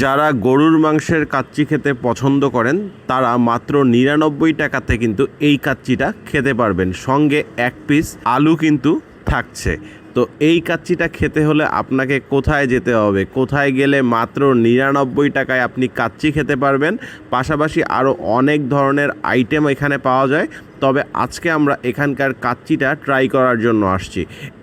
যারা গরুর মাংসের কাচ্চি খেতে পছন্দ করেন, তারা মাত্র নিরানব্বই টাকাতে কিন্তু এই কাচ্চিটা খেতে পারবেন। সঙ্গে এক পিস আলু কিন্তু থাকছে। তো এই কাচ্চিটা খেতে হলে আপনাকে কোথায় যেতে হবে? কোথায় গেলে মাত্র নিরানব্বই টাকায় আপনি কাচ্চি খেতে পারবেন? পাশাপাশি আরও অনেক ধরনের আইটেম এখানে পাওয়া যায়। তবে আজকে আমরা এখানকার কাচ্চিটা ট্রাই করার জন্য আসছি।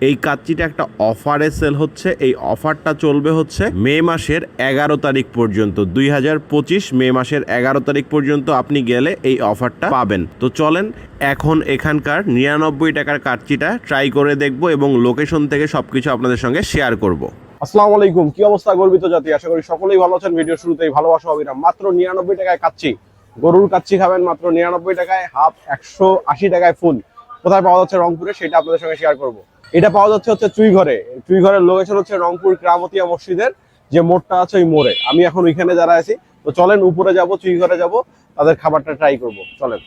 এই কাচ্চিটা একটা অফারে সেল হচ্ছে। এই অফারটা চলবে হচ্ছে মে মাসের এগারো তারিখ পর্যন্ত। দুই হাজার পঁচিশ মে মাসের এগারো তারিখ পর্যন্ত আপনি গেলে এই অফারটা পাবেন। তো চলেন এখন এখানকার নিরানব্বই টাকার কাচ্চিটা ট্রাই করে দেখব এবং লোকেশন থেকে সব কিছু আপনাদের সঙ্গে শেয়ার করব। আসসালামু আলাইকুম। কি অবস্থা গর্বিত জাতি? আশা করি সকলেই ভালো আছেন। ভিডিও শুরুতেই ভালোবাসা হবে না মাত্র নিরানব্বই টাকায় কাচ্ছি গরুর কাচ্ছি খাবেন মাত্র নিরানব্বই টাকায়, হাফ একশো আশি টাকায় ফুল। কোথায় পাওয়া যাচ্ছে রংপুরে সেটা আপনাদের সঙ্গে শেয়ার করব। এটা পাওয়া যাচ্ছে হচ্ছে চুইঘরে। চুইঘরের লোকেশন হচ্ছে রংপুর ক্রামতিয়া মসজিদের যে মোড়টা আছে ওই মোড়ে। আমি এখন ওইখানে যারা আছি, তো চলেন উপরে যাব, চুইঘরে যাব, তাদের খাবারটা ট্রাই করব। চলেন।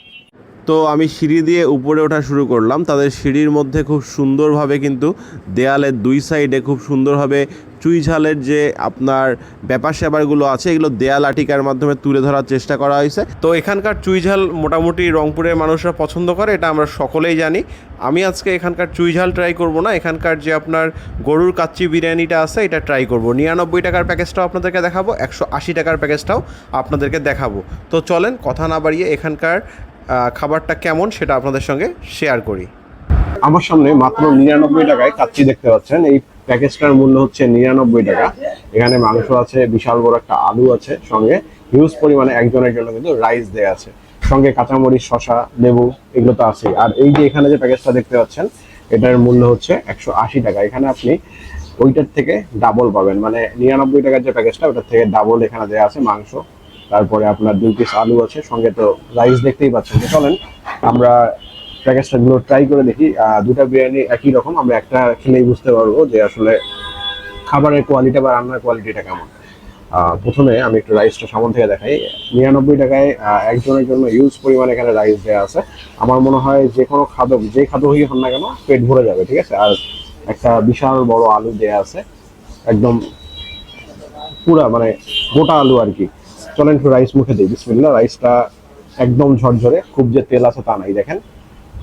তো আমি সিঁড়ি দিয়ে উপরে ওঠা শুরু করলাম। তাদের সিঁড়ির মধ্যে খুব সুন্দরভাবে কিন্তু দেয়ালের দুই সাইডে খুব সুন্দরভাবে চুই ঝালের যে আপনার ব্যাপার স্যাপারগুলো আছে, এগুলো দেয়াল আটিকার মাধ্যমে তুলে ধরার চেষ্টা করা হয়েছে। তো এখানকার চুই ঝাল মোটামুটি রংপুরের মানুষরা পছন্দ করে, এটা আমরা সকলেই জানি। আমি আজকে এখানকার চুই ঝাল ট্রাই করব না, এখানকার যে আপনার গরুর কাচ্চি বিরিয়ানিটা আছে, এটা ট্রাই করব। নিরানব্বই টাকার প্যাকেজটাও আপনাদেরকে দেখাবো, একশো আশি টাকার প্যাকেজটাও আপনাদেরকে দেখাবো। তো চলেন, কথা না বাড়িয়ে এখানকার খাবারটা কেমন সেটা আপনাদের সঙ্গে শেয়ার করি। আমার সামনে মাত্র নিরানব্বই টাকায় কাচ্চি দেখতে পাচ্ছেন। এই প্যাকেজটার মূল্য হচ্ছে নিরানব্বই টাকা। এখানে মাংস আছে, বিশাল বড় একটা আলু আছে সঙ্গে। হিউজ পরিমাণে একজনের জন্য কিন্তু রাইস দেয়া আছে। সঙ্গে কাঁচামরিচ শশা লেবু, এগুলো তো আছে আর এই যে এখানে যে প্যাকেজটা দেখতে পাচ্ছেন, এটার মূল্য হচ্ছে একশো আশি টাকা। এখানে আপনি ওইটার থেকে ডাবল পাবেন। মানে নিরানব্বই টাকার যে প্যাকেজটা, ওটার থেকে ডাবল এখানে দেওয়া আছে মাংস। তারপরে আপনার দুই পিস আলু আছে, সঙ্গে তো রাইস দেখতেই পাচ্ছেন। চলেন, আমরা প্যাকেজটা গুলো ট্রাই করে দেখি। দুটা বিরিয়ানি একই রকম, আমরা একটা খেলেই বুঝতে পারব যে আসলে খাবারের কোয়ালিটি বা রান্নার কোয়ালিটিটা কেমন। প্রথমে আমি একটু রাইসটা সামন থেকে দেখাই। নিরানব্বই টাকায় একজনের জন্য ইউজ পরিমাণ এখানে রাইস দেওয়া আছে। আমার মনে হয় যে কোনো খাদ্য যে হয়ে হন না কেন, পেট ভরে যাবে, ঠিক আছে? আর একটা বিশাল বড় আলু দেয়া আছে। একদম পুরা মানে গোটা আলু আর কি। চলেন একটু রাইস মুখে দিই বিসমিল্লা রাইসটা একদম ঝরঝরে খুব যে তেল আছে তা নাই দেখেন।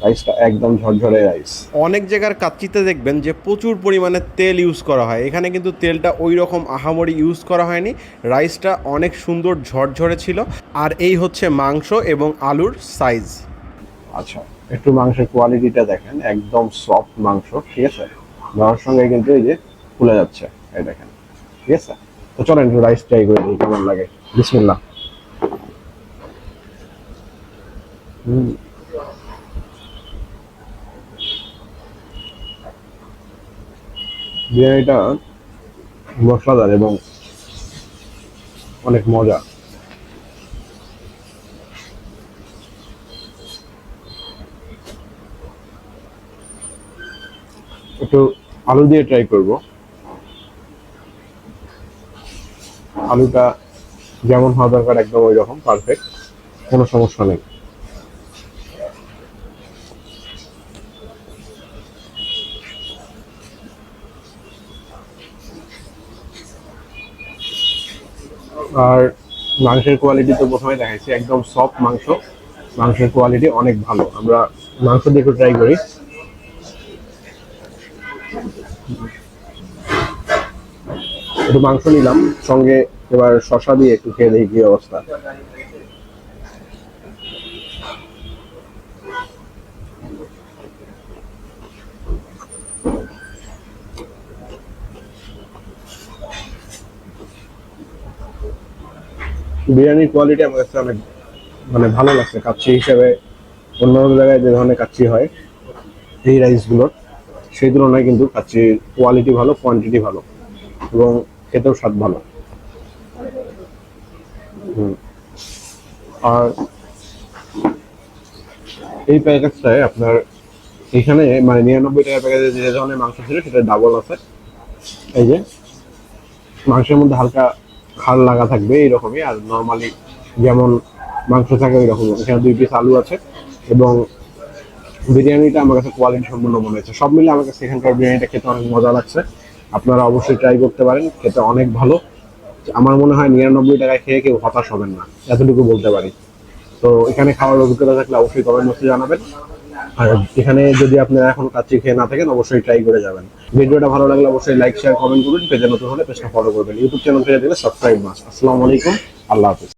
রাইসটা একদম ঝরঝরে রাইস অনেক জায়গার কাচ্চিতে দেখবেন যে প্রচুর পরিমাণে তেল ইউজ করা হয়। এখানে কিন্তু তেলটা ওই রকম আহামরি ইউজ করা হয়নি। রাইসটা অনেক সুন্দর ঝরঝরে ছিল। আর এই হচ্ছে মাংস এবং আলুর সাইজ আচ্ছা একটু মাংসের কোয়ালিটিটা দেখেন। একদম সফট মাংস ঠিক আছে? দেওয়ার সঙ্গে কিন্তু এই যে ফুলে যাচ্ছে এই দেখেন। ঠিক আছে? তো চলেন একটু রাইস ট্রাই করে দিই কেমন লাগে। বিসমিল্লাহ। হুম বিরিয়ানিটা মশলাদার এবং অনেক মজা। একটু আলু দিয়ে ট্রাই করব। আলুটা যেমন হওয়া দরকার, একদম ওই রকম পারফেক্ট কোনো সমস্যা নেই। আর মাংসের কোয়ালিটি তো প্রথমে দেখাইছি, একদম সফট মাংস। মাংসের কোয়ালিটি অনেক ভালো। আমরা মাংস একটু ট্রাই করি। একটু মাংস নিলাম, সঙ্গে এবার শশা দিয়ে একটু খেয়ে দেখি কি অবস্থা বিরিয়ানির কোয়ালিটি আমার কাছে অনেক মানে ভালো লাগছে কাচ্চি হিসেবে অন্য অন্য জায়গায় যে ধরনের কাচ্চি হয়, এই রাইসগুলোর সেই তুলনায় কিন্তু কাচ্চির কোয়ালিটি ভালো কোয়ান্টিটি ভালো, এবং খেতেও স্বাদ ভালো। আর এই প্যাকেজটায় আপনার এখানে মানে নিরানব্বই টাকা প্যাকেজে যে ধরনের মাংস ছিল সেটা ডাবল আছে। এই যে মাংসের মধ্যে হালকা খাল লাগা থাকবে এইরকমই, আর নর্মালি যেমন মাংস থাকে ওই রকম এখানে দুই পিস আলু আছে এবং বিরিয়ানিটা আমার কাছে কোয়ালিটি সম্পূর্ণ মনে হয়েছে সব মিলে আমার কাছে এখানকার বিরিয়ানিটা খেতে অনেক মজা লাগছে। আপনারা অবশ্যই ট্রাই করতে পারেন, খেতে অনেক ভালো। আমার মনে হয় নিরানব্বই টাকায় খেয়ে কেউ হতাশ হবেন না, এতটুকু বলতে পারি। তো এখানে খাওয়ার অভিজ্ঞতা থাকলে অবশ্যই কমেন্ট বক্সে জানাবেন। আর এখানে যদি আপনারা এখন কাচ্চি খেয়ে না থাকেন, অবশ্যই ট্রাই করে যাবেন। ভিডিওটা ভালো লাগলে অবশ্যই লাইক শেয়ার কমেন্ট করবেন পেজে নতুন হলে পেজটা ফলো করবেন। ইউটিউব চ্যানেল পেয়ে দিলে সাবস্ক্রাইব মাস আসসালামু আলাইকুম। আল্লাহ হাফিজ।